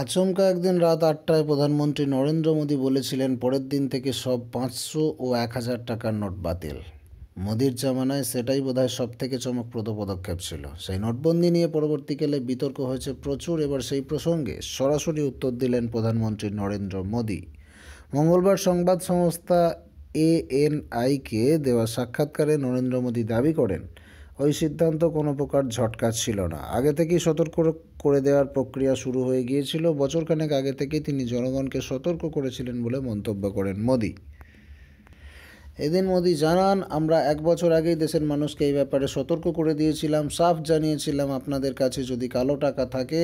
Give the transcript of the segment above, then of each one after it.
আচমকা একদিন রাত আটটায় প্রধানমন্ত্রী নরেন্দ্র মোদী বলেছিলেন, পরের দিন থেকে সব পাঁচশো ও এক হাজার টাকার নোট বাতিল। মোদির জামানায় সেটাই বোধহয় সব থেকে চমকপ্রদ পদক্ষেপ ছিল। সেই নোটবন্দি নিয়ে পরবর্তীকালে বিতর্ক হয়েছে প্রচুর। এবার সেই প্রসঙ্গে সরাসরি উত্তর দিলেন প্রধানমন্ত্রী নরেন্দ্র মোদী। মঙ্গলবার সংবাদ সংস্থা এএনআইকে দেওয়া সাক্ষাৎকারে নরেন্দ্র মোদী দাবি করেন ওই সিদ্ধান্ত কোনো প্রকার ঝটকা ছিল না। আগে থেকেই সতর্ক করে দেওয়ার প্রক্রিয়া শুরু হয়ে গিয়েছিল। বছরখানেক আগে থেকেই তিনি জনগণকে সতর্ক করেছিলেন বলে মন্তব্য করেন মোদি। এদিন মোদি জানান, আমরা এক বছর আগেই দেশের মানুষকে এই ব্যাপারে সতর্ক করে দিয়েছিলাম। সাফ জানিয়েছিলাম আপনাদের কাছে যদি কালো টাকা থাকে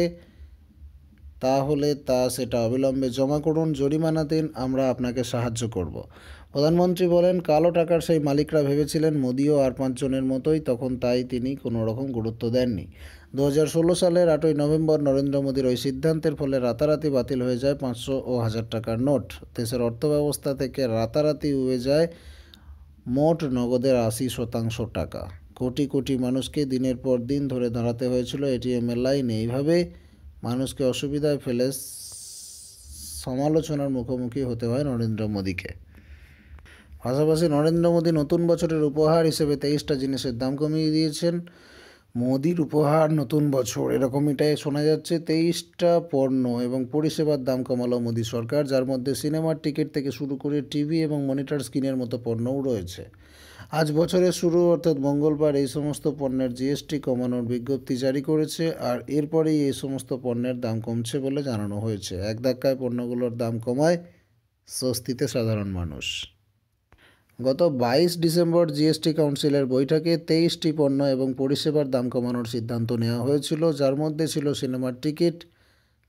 তাহলে তা সেটা অবিলম্বে জমা করুন, জরিমানা দিন, আমরা আপনাকে সাহায্য করব। প্রধানমন্ত্রী বলেন, কালো টাকার সেই মালিকরা ভেবেছিলেন মোদিও আর পাঁচজনের মতোই, তখন তাই তিনি কোনো রকম গুরুত্ব দেননি। দু ষোলো সালের আটই নভেম্বর নরেন্দ্র মোদীর ওই সিদ্ধান্তের ফলে রাতারাতি বাতিল হয়ে যায় পাঁচশো ও হাজার টাকার নোট। দেশের অর্থব্যবস্থা থেকে রাতারাতি উবে যায় মোট নগদের আশি শতাংশ টাকা। কোটি কোটি মানুষকে দিনের পর দিন ধরে দাঁড়াতে হয়েছিল এটিএমের লাইনে। এইভাবে মানুষকে অসুবিধায় ফেলে সমালোচনার মুখোমুখি হতে হয় নরেন্দ্র মোদীকে। পাশাপাশি নরেন্দ্র মোদী নতুন বছরের উপহার হিসেবে তেইশটা জিনিসের দাম কমিয়ে দিয়েছেন। মোদির উপহার নতুন বছর এরকমইটাই শোনা যাচ্ছে। তেইশটা পণ্য এবং পরিষেবার দাম কমালো মোদী সরকার, যার মধ্যে সিনেমার টিকিট থেকে শুরু করে টিভি এবং মনিটর স্ক্রিনের মতো পণ্যও রয়েছে। আজ বছরের শুরু, অর্থাৎ মঙ্গলবার এই সমস্ত পণ্যের জিএসটি কমানোর বিজ্ঞপ্তি জারি করেছে আর এরপরেই এই সমস্ত পণ্যের দাম কমছে বলে জানানো হয়েছে। এক ধাক্কায় পণ্যগুলোর দাম কমায় স্বস্তিতে সাধারণ মানুষ। গত বাইশ ডিসেম্বর জিএসটি কাউন্সিলের বৈঠকে তেইশটি পণ্য এবং পরিষেবার দাম কমানোর সিদ্ধান্ত নেওয়া হয়েছিল, যার মধ্যে ছিল সিনেমার ticket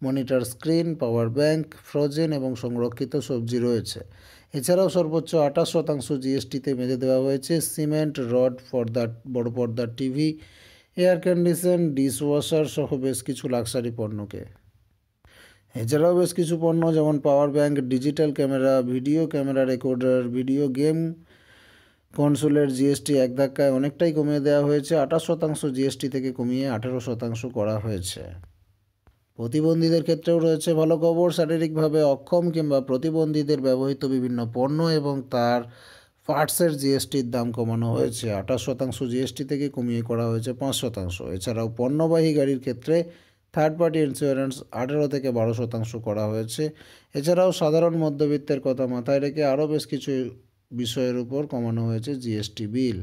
monitor screen, power bank, frozen এবং সংরক্ষিত সবজি রয়েছে। এছাড়াও সর্বোচ্চ আঠাশ শতাংশ জিএসটিতে বেঁধে দেওয়া হয়েছে সিমেন্ট, রড, পর্দা, বড় পর্দার টিভি, এয়ার কন্ডিশন, ডিশওয়াশার সহ বেশ কিছু লাক্সারি পণ্যকে। এছাড়াও বেশ কিছু পণ্য যেমন power bank, digital camera, video camera recorder, video game, কনসোলের GST এক ধাক্কায় অনেকটাই কমিয়ে দেওয়া হয়েছে। আঠাশ শতাংশ জিএসটি থেকে কমিয়ে আঠেরো শতাংশ করা হয়েছে। প্রতিবন্ধীদের ক্ষেত্রেও রয়েছে ভালো খবর, শারীরিকভাবে অক্ষম কিংবা প্রতিবন্ধীদের ব্যবহৃত বিভিন্ন পণ্য এবং তার পার্টসের জিএসটির দাম কমানো হয়েছে। আঠাশ শতাংশ জিএসটি থেকে কমিয়ে করা হয়েছে পাঁচ শতাংশ। এছাড়াও পণ্যবাহী গাড়ির ক্ষেত্রে থার্ড পার্টি ইন্স্যুরেন্স আঠেরো থেকে বারো শতাংশ করা হয়েছে। এছাড়াও সাধারণ মধ্যবিত্তের কথা মাথায় রেখে আরও বেশ কিছু বিষয়ের উপর কমানো হয়েছে জিএসটি বিল।